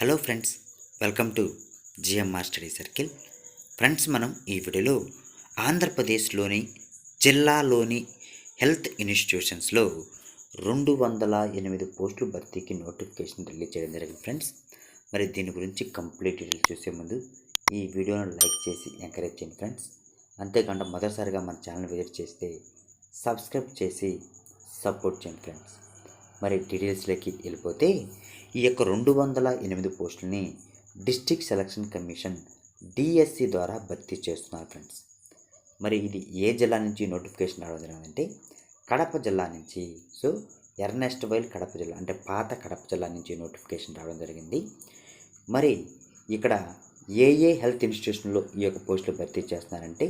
Hello friends welcome to GMR study circle. Friends మనం ఈ వీడియోలో ఆంధ్రప్రదేశ్లోని జిల్లాలోని హెల్త్ ఇన్స్టిట్యూషన్స్లో రెండు వందల ఎనిమిది పోస్టులు భర్తీకి నోటిఫికేషన్ రిలీజ్ చేయడం జరిగింది ఫ్రెండ్స్. మరి దీని గురించి కంప్లీట్ డీటెయిల్స్ చూసే ముందు ఈ వీడియోను లైక్ చేసి ఎంకరేజ్ చేయండి ఫ్రెండ్స్. అంతేకాకుండా మొదటిసారిగా మన ఛానల్ విజిట్ చేస్తే సబ్స్క్రైబ్ చేసి సపోర్ట్ చేయండి ఫ్రెండ్స్. మరి డీటెయిల్స్లోకి వెళ్ళిపోతే ఈ యొక్క రెండు వందల ఎనిమిది పోస్టులని డిస్టిక్ సెలక్షన్ కమిషన్ డిఎస్సి ద్వారా భర్తీ చేస్తున్నారు ఫ్రెండ్స్. మరి ఇది ఏ జిల్లా నుంచి నోటిఫికేషన్ రావడం జరిగిందంటే కడప జిల్లా నుంచి సో ఎర్నెస్ట్ వైల్ కడప జిల్లా అంటే పాత కడప జిల్లా నుంచి నోటిఫికేషన్ రావడం జరిగింది. మరి ఇక్కడ ఏ ఏ హెల్త్ ఇన్స్టిట్యూషన్లో ఈ యొక్క పోస్టులు భర్తీ చేస్తున్నారంటే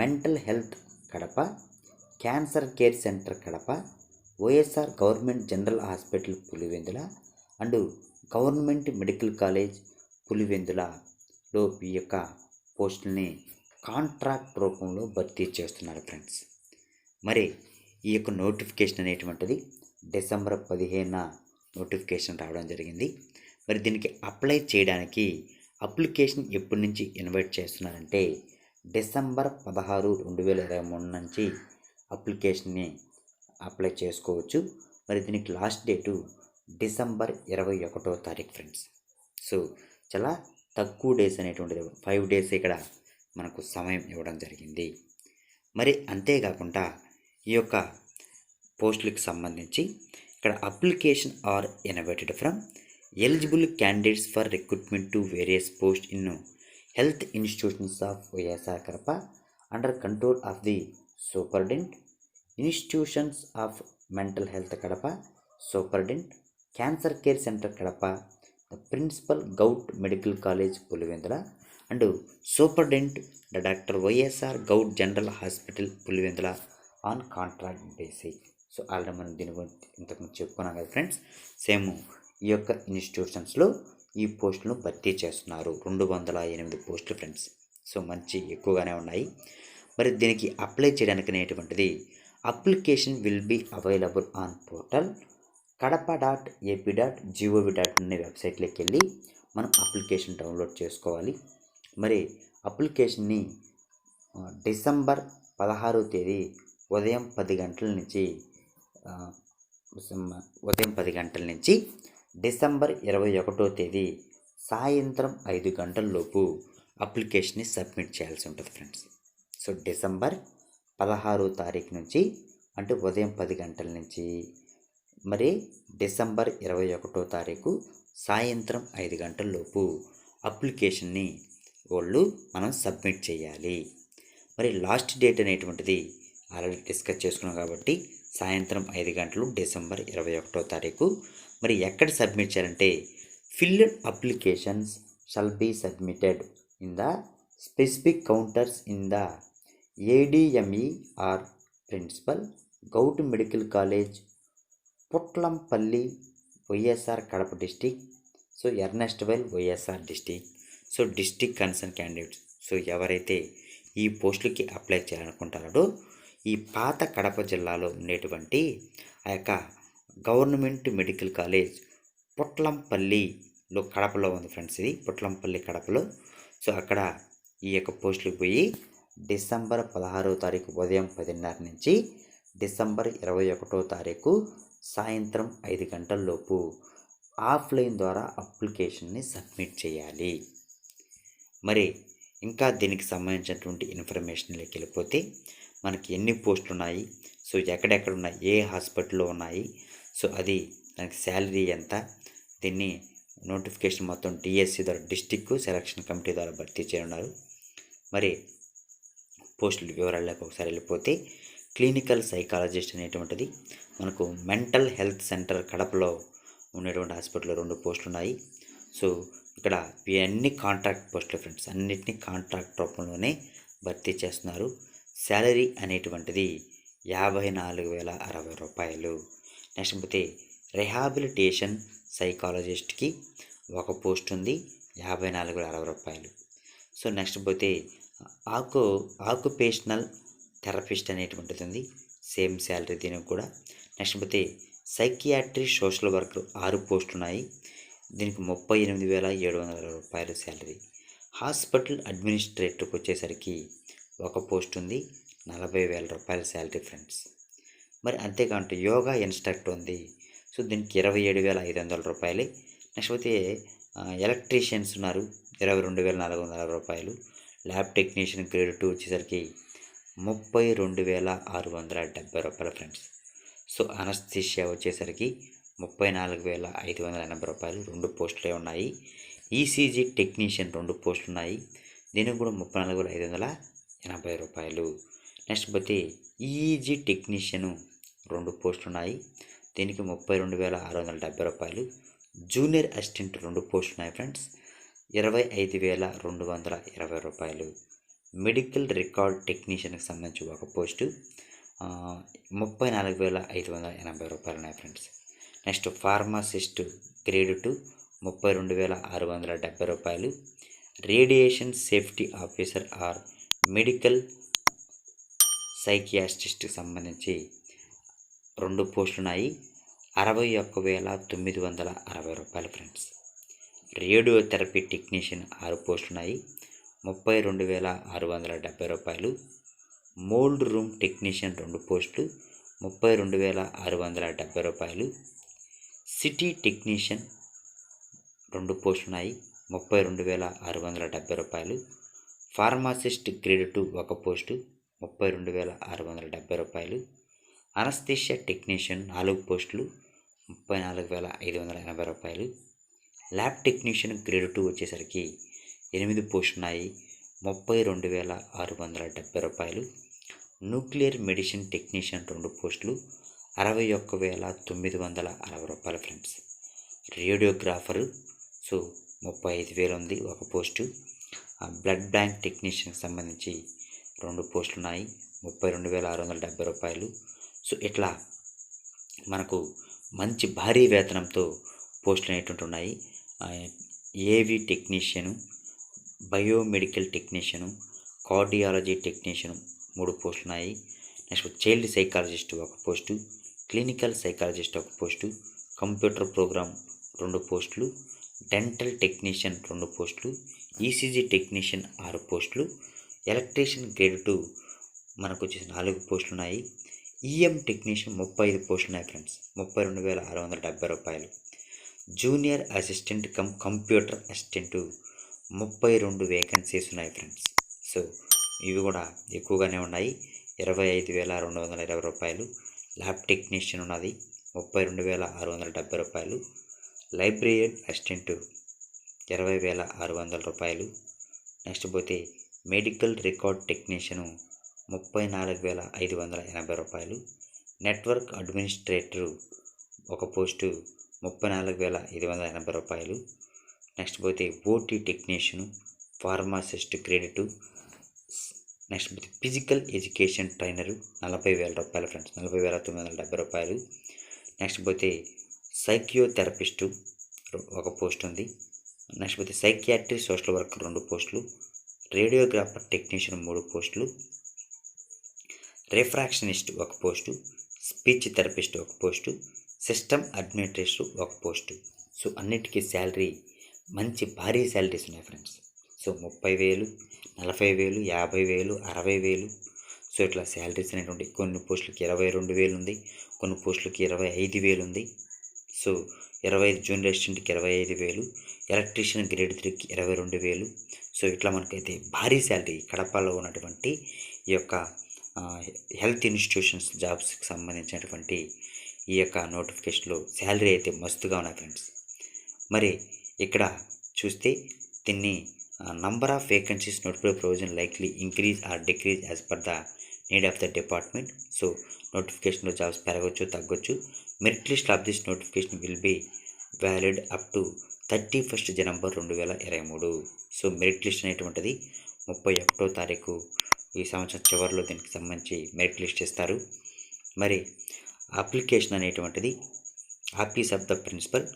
mental health Kadapa cancer care centre Kadapa YSR government general hospital Pulivendula and government medical college పులివెందులలో ఈ యొక్క పోస్టుల్ని కాంట్రాక్ట్ రూపంలో భర్తీ చేస్తున్నారు ఫ్రెండ్స్. మరి ఈ యొక్క నోటిఫికేషన్ అనేటువంటిది డిసెంబర్ పదిహేనున నోటిఫికేషన్ రావడం జరిగింది. మరి దీనికి అప్లై చేయడానికి అప్లికేషన్ ఎప్పటి నుంచి ఇన్వైట్ చేస్తున్నారంటే డిసెంబర్ పదహారు రెండు వేల ఇరవై మూడు నుంచి అప్లికేషన్ని అప్లై చేసుకోవచ్చు. మరి దీనికి లాస్ట్ డేటు డిసెంబర్ ఇరవై ఒకటో తారీఖు ఫ్రెండ్స్ సో చాలా తక్కువ డేస్ అనేటువంటిది ఫైవ్ డేస్ ఇక్కడ మనకు సమయం ఇవ్వడం జరిగింది. మరి అంతేకాకుండా ఈ యొక్క పోస్టులకు సంబంధించి ఇక్కడ application are invited from eligible candidates for recruitment to various post in health institutions of YSR Kadapa under control of the superintendent institutions of mental health Kadapa superintendent cancer care centre Kadapa the principal govt medical college Pulivendula and superintendent the doctor YSR govt general hospital Pulivendula on contract basic so already మనం దీని గురించి ఇంతకుముందు చెప్పుకున్నాం కదా friends. Same ఈ యొక్క ఇన్స్టిట్యూషన్స్లో ఈ పోస్టులను భర్తీ చేస్తున్నారు. రెండు వందల ఎనిమిది పోస్టులు ఫ్రెండ్స్. సో మంచి ఎక్కువగానే ఉన్నాయి. మరి దీనికి అప్లై చేయడానికి అనేటువంటిది application will be available on portal Kadapa dot AP dot GOV dot అనే వెబ్సైట్లోకి వెళ్ళి మనం అప్లికేషన్ డౌన్లోడ్ చేసుకోవాలి. మరి అప్లికేషన్ని డిసెంబర్ పదహారో తేదీ ఉదయం పది గంటల నుంచి ఉదయం పది గంటల నుంచి డిసెంబర్ ఇరవై ఒకటో తేదీ సాయంత్రం ఐదు గంటలలోపు అప్లికేషన్ని సబ్మిట్ చేయాల్సి ఉంటుంది ఫ్రెండ్స్. సో డిసెంబర్ పదహారో తారీఖు నుంచి అంటే ఉదయం పది గంటల నుంచి మరి డిసెంబర్ ఇరవై ఒకటో తారీఖు సాయంత్రం ఐదు గంటలలోపు అప్లికేషన్ని వాళ్ళు మనం సబ్మిట్ చేయాలి. మరి లాస్ట్ డేట్ అనేటువంటిది ఆల్రెడీ డిస్కస్ చేసుకున్నాం కాబట్టి సాయంత్రం ఐదు గంటలు డిసెంబర్ ఇరవై ఒకటో తారీఖు మరి ఎక్కడ సబ్మిట్ చేయాలంటే filled applications shall be submitted in the specific counters in the ADME or principal govt medical college Putlampalli YSR Kadapa district. So earnest well YSR district. So district concern candidates. So ఎవరైతే ఈ పోస్టులకి apply చేయాలనుకుంటారో ఈ పాత కడప జిల్లాలో ఉండేటువంటి ఆ యొక్క government medical college పుట్లంపల్లిలో కడపలో ఉంది ఫ్రెండ్స్ ఇది పుట్లంపల్లి కడపలో. సో అక్కడ ఈ యొక్క పోస్టులకు పోయి డిసెంబర్ పదహారో తారీఖు ఉదయం పదిన్నర నుంచి డిసెంబర్ ఇరవై ఒకటో తారీఖు సాయంత్రం ఐదు గంటల్లోపు ఆఫ్లైన్ ద్వారా అప్లికేషన్ని సబ్మిట్ చేయాలి. మరి ఇంకా దీనికి సంబంధించినటువంటి ఇన్ఫర్మేషన్లోకి వెళ్ళిపోతే మనకి ఎన్ని పోస్టులు ఉన్నాయి? సో ఎక్కడెక్కడ ఉన్నాయి? ఏ హాస్పిటల్లో ఉన్నాయి? సో అది దానికి శాలరీ ఎంత? దీన్ని నోటిఫికేషన్ మొత్తం డిఎస్సి ద్వారా డిస్టిక్ సెలక్షన్ కమిటీ ద్వారా భర్తీ చేయనున్నారు. మరి పోస్టుల వివరాల్లోకి ఒకసారి వెళ్ళిపోతే క్లినికల్ సైకాలజిస్ట్ అనేటువంటిది మనకు మెంటల్ హెల్త్ సెంటర్ కడపలో ఉండేటువంటి హాస్పిటల్లో రెండు పోస్టులు ఉన్నాయి సో ఇక్కడ ఇవన్నీ కాంట్రాక్ట్ పోస్టులు ఫ్రెండ్స్. అన్నిటినీ కాంట్రాక్ట్ రూపంలోనే భర్తీ చేస్తున్నారు. శాలరీ అనేటువంటిది యాభై నాలుగు వేల అరవై రూపాయలు. నెక్స్ట్ పోతే రిహాబిలిటేషన్ సైకాలజిస్ట్కి ఒక పోస్ట్ ఉంది యాభై నాలుగు వేల అరవై రూపాయలు. సో నెక్స్ట్ పోతే ఆకు ఆక్యుపేషనల్ థెరపిస్ట్ అనేటువంటిది ఉంది. సేమ్ శాలరీ దీనికి కూడా. నెక్స్ట్ పోతే సైకియాట్రీ సోషల్ వర్కర్ ఆరు పోస్టులు ఉన్నాయి దీనికి ముప్పై ఎనిమిది వేల ఏడు వందల రూపాయల రూపాయలు శాలరీ. హాస్పిటల్ అడ్మినిస్ట్రేటర్కి వచ్చేసరికి ఒక పోస్ట్ ఉంది నలభై వేల రూపాయల శాలరీ ఫ్రెండ్స్. మరి అంతేకాకుండా యోగా ఇన్స్ట్రక్టర్ ఉంది. సో దీనికి ఇరవై ఏడు వేల ఐదు వందల రూపాయలు. నెక్స్ట్ పోతే ఎలక్ట్రీషియన్స్ ఉన్నారు. ఇరవై రెండు వేల నాలుగు వందల రూపాయలు. ల్యాబ్ టెక్నీషియన్ గ్రేడ్ టూ వచ్చేసరికి ముప్పై రెండు వేల ఆరు వందల డెబ్బై రూపాయలు ఫ్రెండ్స్. సో అనస్థిషియా వచ్చేసరికి ముప్పై నాలుగు వేల ఐదు వందల ఎనభై రూపాయలు రెండు పోస్టులే ఉన్నాయి. ఈసీజీ టెక్నీషియన్ రెండు పోస్టులు ఉన్నాయి దీనికి కూడా ముప్పై నాలుగు వేల ఐదు వందల ఎనభై రూపాయలు. నెక్స్ట్ పోతే ఈఈజీ టెక్నీషియను రెండు పోస్టులు ఉన్నాయి దీనికి ముప్పై రెండు వేల ఆరు వందల డెబ్బై రూపాయలు. జూనియర్ అసిస్టెంట్ రెండు పోస్టులు ఉన్నాయి ఫ్రెండ్స్. ఇరవై ఐదు వేల రెండు వందల ఇరవై రూపాయలు మెడికల్ రికార్డ్ టెక్నీషియన్కి సంబంధించి ఒక పోస్టు ముప్పై నాలుగు వేల ఐదు వందల ఎనభై రూపాయలు ఉన్నాయి friends. Next pharmacist grade two ముప్పై రెండు వేల ఆరు వందల డెబ్బై రూపాయలు. Radiation safety officer or medical సైకియాస్టిస్ట్కి సంబంధించి రెండు పోస్టులు ఉన్నాయి. అరవై ఒక్క వేల తొమ్మిది వందల అరవై రూపాయలు ఫ్రెండ్స్. రేడియోథెరపీ టెక్నీషియన్ ఆరు పోస్టులు ఉన్నాయి. ముప్పై రెండు వేల ఆరు వందల డెబ్బై రూపాయలు. మోల్డ్ రూమ్ టెక్నీషియన్ రెండు పోస్టులు ముప్పై రెండు వేల ఆరు వందల డెబ్బై రూపాయలు. సిటీ టెక్నీషియన్ రెండు పోస్టులు ఉన్నాయి ముప్పై రెండు వేల ఆరు వందల డెబ్బై రూపాయలు. ఫార్మాసిస్ట్ గ్రేడ్ టూ ఒక పోస్టు ముప్పై రెండు వేల ఆరు వందల డెబ్బై రూపాయలు. అనస్థీషియా టెక్నీషియన్ నాలుగు పోస్టులు ముప్పై నాలుగు వేల ఐదు వందల ఎనభై రూపాయలు. ల్యాబ్ టెక్నీషియన్ గ్రేడ్ టూ వచ్చేసరికి ఎనిమిది పోస్టున్నాయి ముప్పై రెండు వేల ఆరు వందల డెబ్బై రూపాయలు. న్యూక్లియర్ మెడిసిన్ టెక్నీషియన్ రెండు పోస్టులు అరవై ఒక్క వేల తొమ్మిది వందల అరవై రూపాయలు ఫ్రెండ్స్. రేడియోగ్రాఫరు సో ముప్పై ఐదు వేలు ఉంది ఒక పోస్టు. ఆ బ్లడ్ బ్యాంక్ టెక్నీషియన్కి సంబంధించి రెండు పోస్టులు ఉన్నాయి ముప్పై రెండు వేల ఆరు వందల డెబ్బై రూపాయలు. సో ఇట్లా మనకు మంచి భారీ వేతనంతో పోస్టులు అనేటువంటి ఉన్నాయి. ఏవి technician biomedical technician cardiology technician మూడు పోస్టులు ఉన్నాయి. నెక్స్ట్ చైల్డ్ సైకాలజిస్ట్ ఒక పోస్టు క్లినికల్ సైకాలజిస్ట్ ఒక పోస్టు కంప్యూటర్ ప్రోగ్రామ్ రెండు పోస్టులు డెంటల్ టెక్నీషియన్ రెండు పోస్టులు ఈసీజీ టెక్నీషియన్ ఆరు పోస్టులు ఎలక్ట్రీషియన్ గ్రేడ్ టూ మనకు వచ్చేసి నాలుగు పోస్టులు ఉన్నాయి. ఈఎం టెక్నీషియన్ ముప్పై ఐదు పోస్టులు ఉన్నాయి ఫ్రెండ్స్. ముప్పై రెండు వేల ఆరు వందల డెబ్బై రూపాయలు. Junior assistant cum computer assistant ముప్పై రెండు వేకెన్సీస్ ఉన్నాయి ఫ్రెండ్స్. సో ఇవి కూడా ఎక్కువగానే ఉన్నాయి. ఇరవై ఐదు వేల రెండు వందల ఇరవై రూపాయలు. ల్యాబ్ టెక్నీషియన్ ఉన్నది. ముప్పై రెండు వేల ఆరు వందల డెబ్బై రూపాయలు. లైబ్రేరియన్ అసిస్టెంట్ ఇరవై వేల ఆరు వందల రూపాయలు. నెక్స్ట్ పోతే మెడికల్ రికార్డ్ టెక్నీషియను ముప్పై నాలుగు వేల ఐదు వందల ఎనభై రూపాయలు. నెట్వర్క్ అడ్మినిస్ట్రేటరు ఒక పోస్టు ముప్పై నాలుగు వేల ఐదు వందల ఎనభై రూపాయలు. నెక్స్ట్ పోతే OT technician pharmacist credit next physical education trainer నలభై వేల రూపాయలు ఫ్రెండ్స్ నలభై వేల తొమ్మిది వందల డెబ్బై రూపాయలు. నెక్స్ట్ పోతే సైకియోథెరపిస్టు ఒక పోస్ట్ ఉంది. నెక్స్ట్ పోతే సైకియాట్రీ సోషల్ వర్కర్ రెండు పోస్టులు రేడియోగ్రాఫర్ టెక్నీషియన్ మూడు పోస్టులు రిఫ్రాక్షనిస్ట్ ఒక పోస్టు స్పీచ్ థెరపిస్ట్ ఒక పోస్టు సిస్టమ్ అడ్మినిస్ట్రేటర్ ఒక పోస్టు సో అన్నిటికీ శాలరీ మంచి భారీ శాలరీస్ ఉన్నాయి ఫ్రెండ్స్ సో ముప్పై వేలు. నలభై వేలు యాభై వేలు అరవై వేలు సో ఇట్లా శాలరీస్ అనేటువంటి కొన్ని పోస్టులకి ఇరవై రెండు వేలు ఉంది కొన్ని పోస్టులకి ఇరవై ఐదు వేలు ఉంది సో ఇరవై ఐదు జూనియర్ అసిస్టెంట్కి ఇరవై ఐదు వేలు ఎలక్ట్రీషియన్ గ్రేడ్ త్రీకి ఇరవై రెండు వేలు సో ఇట్లా మనకైతే భారీ శాలరీ కడపలో ఉన్నటువంటి ఈ యొక్క హెల్త్ ఇన్స్టిట్యూషన్స్ జాబ్స్కి సంబంధించినటువంటి ఈ యొక్క నోటిఫికేషన్లో శాలరీ అయితే మస్తుగా ఉన్నాయి ఫ్రెండ్స్. మరి ఇక్కడ చూస్తే దీన్ని number of vacancies notify provision likely increase or decrease as per the need of the department so నోటిఫికేషన్లో జాబ్స్ పెరగచ్చు తగ్గొచ్చు. Merit list of this notification will be valid up to thirty first January రెండు వేల ఇరవై మూడు. So merit list అనేటువంటిది ముప్పై ఒకటో తారీఖు ఈ సంవత్సరం చివరిలో దీనికి సంబంధించి మెరిట్ లిస్ట్ ఇస్తారు మరి అప్లికేషన్ అనేటువంటిది office of the principal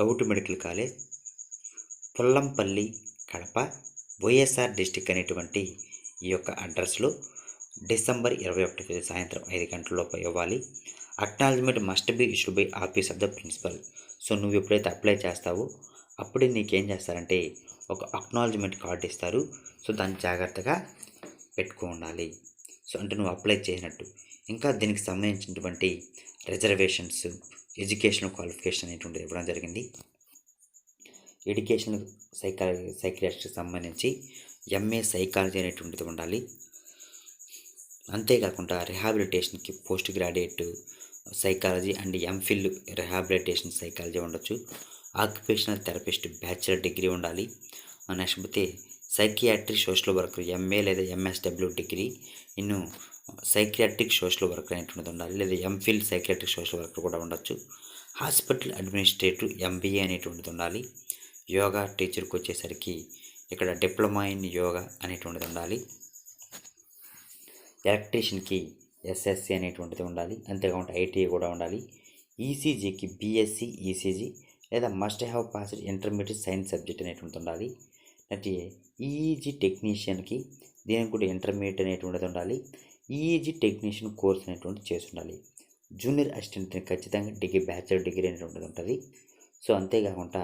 govt medical college Pullampalli Kadapa YSR district అనేటువంటి ఈ యొక్క అడ్రస్లో డిసెంబర్ ఇరవై ఒకటి సాయంత్రం ఐదు గంటలలోపు ఇవ్వాలి. Acknowledgement must be issued by office of the principal so నువ్వు ఎప్పుడైతే అప్లై చేస్తావో అప్పుడే నీకేం చేస్తారంటే ఒక అక్నాలజ్మెంట్ కార్డు ఇస్తారు. సో దాన్ని జాగ్రత్తగా పెట్టుకో ఉండాలి. సో అంటే నువ్వు అప్లై చేసినట్టు. ఇంకా దీనికి సంబంధించినటువంటి రిజర్వేషన్స్ ఎడ్యుకేషనల్ క్వాలిఫికేషన్ అనేటువంటిది ఇవ్వడం జరిగింది. ఎడ్యుకేషనల్ సైకాలజీ సైకియాట్రీకి సంబంధించి ఎంఏ సైకాలజీ అనేటువంటిది ఉండాలి. అంతేకాకుండా రిహాబిలిటేషన్కి post graduate psychology and MPhil rehabilitation psychology ఉండొచ్చు. ఆక్యుపేషనల్ థెరపిస్ట్ బ్యాచిలర్ డిగ్రీ ఉండాలి. నష్టపోతే సైకియాట్రిక్ సోషల్ వర్కర్ ఎంఏ లేదా MSW degree. ఇన్ను psychiatric social worker అనేటువంటిది ఉండాలి. లేదా ఎంఫిల్ సైకియాట్రిక్ సోషల్ వర్కర్ కూడా ఉండొచ్చు. హాస్పిటల్ అడ్మినిస్ట్రేటివ్ ఎంబీఏ అనేటువంటిది ఉండాలి. యోగా టీచర్కి వచ్చేసరికి ఇక్కడ డిప్లొమా ఇన్ యోగా అనేటువంటిది ఉండాలి. ఎలక్ట్రీషియన్కి ఎస్ఎస్సి అనేటువంటిది ఉండాలి. అంతేకాకుండా ఐటీఐ కూడా ఉండాలి. ఈసీజీకి బీఎస్సీ ఈసీజీ లేదా must have passed intermediate science subject అనేటువంటిది ఉండాలి. అంటే ఈఈజీ టెక్నీషియన్కి దీనికి కూడా ఇంటర్మీడియట్ అనేటువంటిది ఉండాలి. ఈఈజీ టెక్నీషియన్ కోర్స్ అనేటువంటిది చేసి ఉండాలి. జూనియర్ అసిస్టెంట్ ఖచ్చితంగా డిగ్రీ బ్యాచిలర్ డిగ్రీ అనేటువంటిది ఉంటుంది. సో అంతేకాకుండా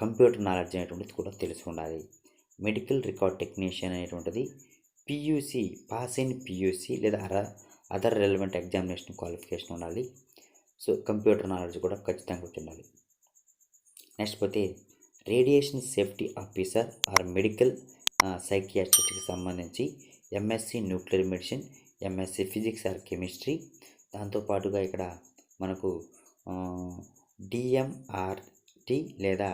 కంప్యూటర్ నాలెడ్జ్ అనేటువంటిది కూడా తెలిసి ఉండాలి. మెడికల్ రికార్డ్ టెక్నీషియన్ అనేటువంటిది పియూసీ పాస్ అయిన పియూసీ లేదా అర అదర్ రెలవెంట్ ఎగ్జామినేషన్ క్వాలిఫికేషన్ ఉండాలి. సో కంప్యూటర్ నాలెడ్జ్ కూడా ఖచ్చితంగా ఉండాలి. నెక్స్ట్ పోతే radiation safety officer or medical సైకియాట్రిస్ట్కి సంబంధించి MSc nuclear medicine MSc physics or chemistry. దాంతోపాటుగా ఇక్కడ మనకు డిఎంఆర్ టీ లేదా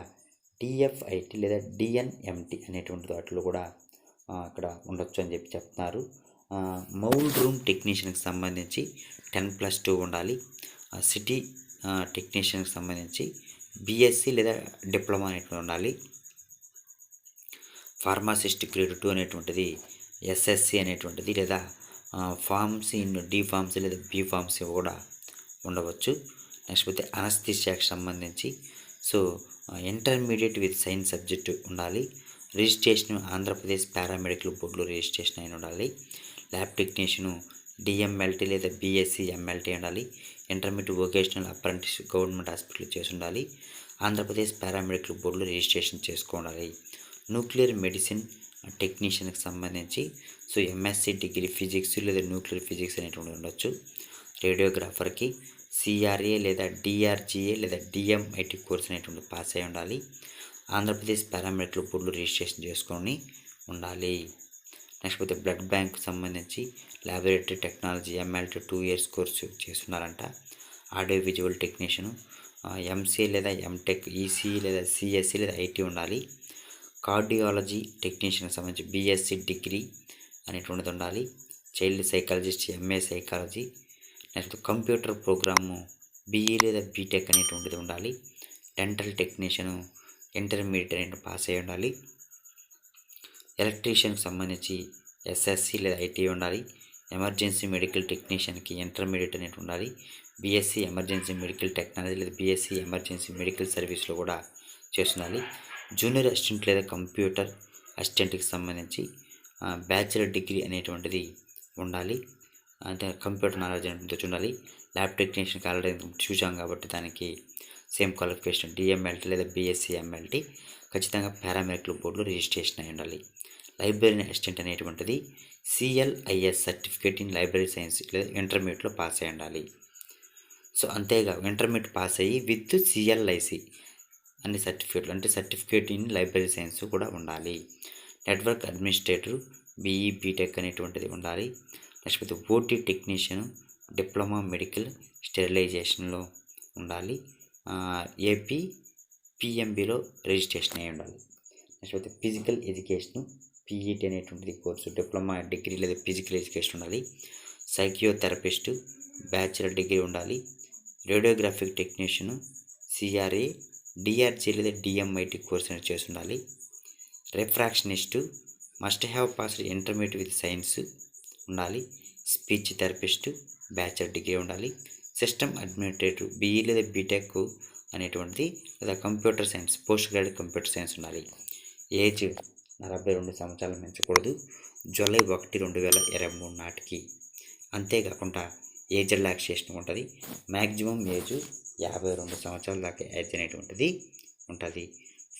డిఎఫ్ఐటి లేదా డిఎన్ఎంటి అనేటువంటి వాటిలో కూడా అక్కడ ఉండొచ్చు అని చెప్పి చెప్తున్నారు. మౌల్డ్ రూమ్ టెక్నీషియన్కి సంబంధించి టెన్ ప్లస్ టూ ఉండాలి. సిటీ టెక్నీషియన్కి సంబంధించి బీఎస్సీ లేదా డిప్లొమా అనేటువంటి ఉండాలి. ఫార్మాసిస్ట్ గ్రేడ్ టూ అనేటువంటిది ఎస్ఎస్సి అనేటువంటిది లేదా ఫార్మసీ ఇన్ డి ఫార్మసీ లేదా బి ఫార్మసీ కూడా ఉండవచ్చు. నెక్స్ట్ పోతే అనస్థిషియాకి సంబంధించి so intermediate with science subject ఉండాలి. రిజిస్ట్రేషన్ ఆంధ్రప్రదేశ్ పారామెడికల్ బోర్డులో రిజిస్ట్రేషన్ అయిన ఉండాలి. ల్యాబ్ టెక్నీషియను డిఎంఎల్టీ లేదా బీఎస్సీ ఎంఎల్టీ ఉండాలి. Intermediate vocational apprentice government hospital చేసి ఉండాలి. ఆంధ్రప్రదేశ్ పారామెడికల్ బోర్డులో రిజిస్ట్రేషన్ చేసుకోవాలి న్యూక్లియర్ మెడిసిన్ టెక్నీషియన్కి సంబంధించి సో ఎంఎస్సీ డిగ్రీ ఫిజిక్స్ లేదా న్యూక్లియర్ ఫిజిక్స్ అనేటువంటి ఉండొచ్చు. రేడియోగ్రాఫర్కి సిఆర్ఏ లేదా డిఆర్జిఏ లేదా డిఎంఐటి కోర్స్ అనేటువంటి పాస్ అయి ఉండాలి. ఆంధ్రప్రదేశ్ పారామెడికల్ బోర్డులో రిజిస్ట్రేషన్ చేసుకొని ఉండాలి. నెక్స్ట్ పోతే బ్లడ్ బ్యాంక్ సంబంధించి laboratory technology MLT two years course చేస్తున్నారంట. ఆడియో విజువల్ టెక్నీషియన్ ఎంసీఏ లేదా ఎంటెక్ ఈసీ లేదా సిఎస్సి లేదా ఐటీ ఉండాలి. కార్డియాలజీ టెక్నీషియన్కి సంబంధించి బీఎస్సీ డిగ్రీ అనేటువంటిది ఉండాలి. Child psychologist MA psychology next computer program BE లేదా బీటెక్ అనేటువంటిది ఉండాలి. డెంటల్ టెక్నీషియను ఇంటర్మీడియట్ అనేది పాస్ అయి ఉండాలి. ఎలక్ట్రీషియన్కి సంబంధించి ఎస్ఎస్సి లేదా ఐటీ ఉండాలి. ఎమర్జెన్సీ మెడికల్ టెక్నీషియన్కి ఇంటర్మీడియట్ అనేది ఉండాలి. బీఎస్సీ ఎమర్జెన్సీ మెడికల్ టెక్నాలజీ లేదా బీఎస్సీ ఎమర్జెన్సీ మెడికల్ సర్వీస్లో కూడా చేస్తుండాలి. జూనియర్ అసిస్టెంట్ లేదా కంప్యూటర్ అసిస్టెంట్కి సంబంధించి బ్యాచిలర్ డిగ్రీ అనేటువంటిది ఉండాలి. అంటే కంప్యూటర్ నాలెడ్జ్ అనేది ఉండాలి ల్యాబ్ టెక్నీషియన్ ఆల్రెడీ చూసాం కాబట్టి దానికి సేమ్ క్వాలిఫికేషన్ డిఎంఎల్టీ లేదా బీఎస్సీ ఎంఎల్టీ. ఖచ్చితంగా పారామెడికల్ బోర్డులో రిజిస్ట్రేషన్ అయి ఉండాలి. లైబ్రరీ అసిస్టెంట్ అనేటువంటిది CLIS certificate in library science లేదా ఇంటర్మీడియట్లో పాస్ అయి ఉండాలి. సో అంతేగా ఇంటర్మీడియట్ పాస్ అయ్యి విత్ సిఎల్ఐసి అన్ని సర్టిఫికేట్లు అంటే సర్టిఫికేట్ ఇన్ లైబ్రరీ సైన్స్ కూడా ఉండాలి. నెట్వర్క్ అడ్మినిస్ట్రేటర్ బీఈ బీటెక్ అనేటువంటిది ఉండాలి. లేకపోతే ఓటీ టెక్నీషియన్ డిప్లొమా మెడికల్ స్టెరిలైజేషన్లో ఉండాలి. ఏపీ పిఎంబిలో రిజిస్ట్రేషన్ అయి ఉండాలి. లేకపోతే ఫిజికల్ ఎడ్యుకేషన్ పీఈటీ అనేటువంటిది కోర్సు డిప్లొమా డిగ్రీ లేదా ఫిజికల్ ఎడ్యుకేషన్ ఉండాలి. సైకియోథెరపిస్ట్ బ్యాచిలర్ డిగ్రీ ఉండాలి. రేడియోగ్రాఫిక్ టెక్నీషియన్ సిఆర్ఏ డిఆర్జీ లేదా డిఎంఐటి కోర్స్ అనేది చేసి ఉండాలి. Refractionist must have passed intermediate with science ఉండాలి. స్పీచ్ థెరపిస్ట్ బ్యాచిలర్ డిగ్రీ ఉండాలి. సిస్టమ్ అడ్మినిస్ట్రేటివ్ బీఈ లేదా బీటెక్ అనేటువంటిది లేదా computer science post graduate computer science ఉండాలి. ఏజ్ నలభై రెండు సంవత్సరాలు మించకూడదు జూలై ఒకటి రెండు వేల ఇరవై మూడు నాటికి. అంతేకాకుండా ఏజ్ రిలాక్సేషన్ ఉంటుంది. మ్యాక్సిమం ఏజ్ యాభై రెండు సంవత్సరాల దాకా ఏజ్ అనేటువంటిది ఉంటుంది.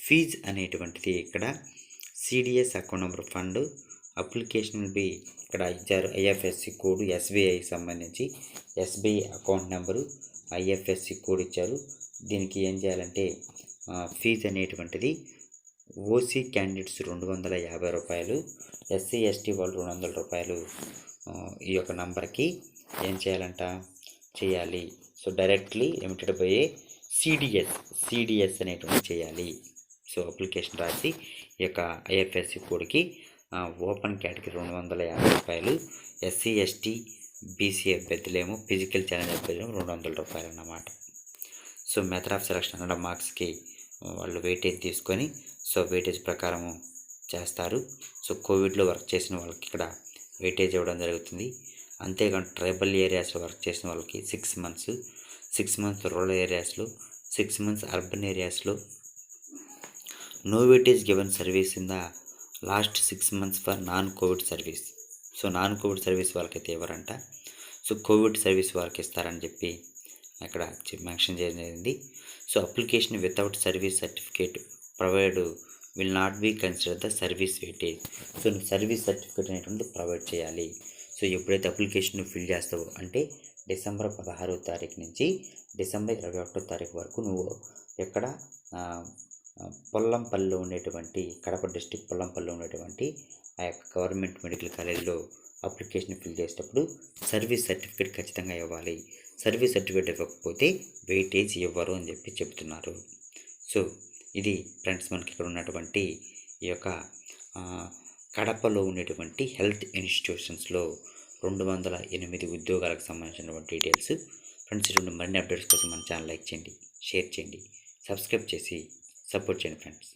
ఫీజ్ అనేటువంటిది ఇక్కడ. CDS account number fund application B ఇక్కడ ఇచ్చారు. ఐఎఫ్ఎస్సి కోడ్ ఎస్బీఐకి సంబంధించి. SBI account number IFSC code ఇచ్చారు. దీనికి ఏం చేయాలంటే ఫీజు అనేటువంటిది ఓసీ క్యాండిడేట్స్ రెండు వందల యాభై రూపాయలు ఎస్సీ ఎస్టీ వాళ్ళు రెండు వందల రూపాయలు ఈ యొక్క నంబర్కి ఏం చేయాలంట? చేయాలి. So directly limited by CDS CDS అనేటువంటి చేయాలి. సో అప్లికేషన్ రాసి ఈ యొక్క ఐఎఫ్ఎస్సి కోడ్కి ఓపెన్ కేటగిరీ రెండు వందల యాభై రూపాయలు. ఎస్సీ ఎస్టీ బీసీ అభ్యర్థులేమో ఫిజికల్ ఛాలెంజ్ అభ్యర్థులేమో రెండు వందల రూపాయలు అన్నమాట. So method of selection hundred మార్క్స్కి వాళ్ళు వెయిటేజ్ తీసుకొని సో వెయిటేజ్ ప్రకారము చేస్తారు. సో కోవిడ్లో వర్క్ చేసిన వాళ్ళకి ఇక్కడ వెయిటేజ్ ఇవ్వడం జరుగుతుంది. అంతేకాకుండా ట్రైబల్ ఏరియాస్లో వర్క్ చేసిన వాళ్ళకి six months six months rural ఏరియాస్లో సిక్స్ మంత్స్ అర్బన్ ఏరియాస్లో నో వెయిటేజ్ గివెన్ సర్వీస్ కింద last six months for non COVID service. So non COVID service వాళ్ళకైతే ఇవ్వరంట సో కోవిడ్ సర్వీస్ వాళ్ళకి ఇస్తారని చెప్పి అక్కడ మెన్షన్ చేయడం జరిగింది. So application without service certificate provide will not be consider the service weightage so నువ్వు సర్వీస్ సర్టిఫికేట్ అనేటువంటి ప్రొవైడ్ చేయాలి. సో ఎప్పుడైతే అప్లికేషన్ ఫిల్ చేస్తావో అంటే డిసెంబర్ పదహారో తారీఖు నుంచి డిసెంబర్ ఇరవై ఒకటో తారీఖు వరకు నువ్వు ఎక్కడ పొల్లంపల్లిలో ఉండేటువంటి కడప డిస్టిక్ పొల్లంపల్లిలో ఉండేటువంటి ఆ యొక్క గవర్నమెంట్ మెడికల్ కాలేజీలో అప్లికేషన్ ఫిల్ చేసేటప్పుడు సర్వీస్ సర్టిఫికేట్ ఖచ్చితంగా ఇవ్వాలి. సర్వీస్ సర్టిఫికేట్ ఇవ్వకపోతే వెయిటేజ్ ఇవ్వరు అని చెప్పి చెప్తున్నారు సో ఇది ఫ్రెండ్స్ మనకి ఇక్కడ ఉన్నటువంటి ఈ యొక్క కడపలో ఉండేటువంటి హెల్త్ ఇన్స్టిట్యూషన్స్లో రెండు వందల ఎనిమిది ఉద్యోగాలకు సంబంధించినటువంటి డీటెయిల్స్. ఫ్రెండ్స్ రెండు మరిన్ని అప్డేట్స్ కోసం మన ఛానల్ లైక్ చేయండి షేర్ చేయండి సబ్స్క్రైబ్ చేసి సపోర్ట్ చేయండి ఫ్రెండ్స్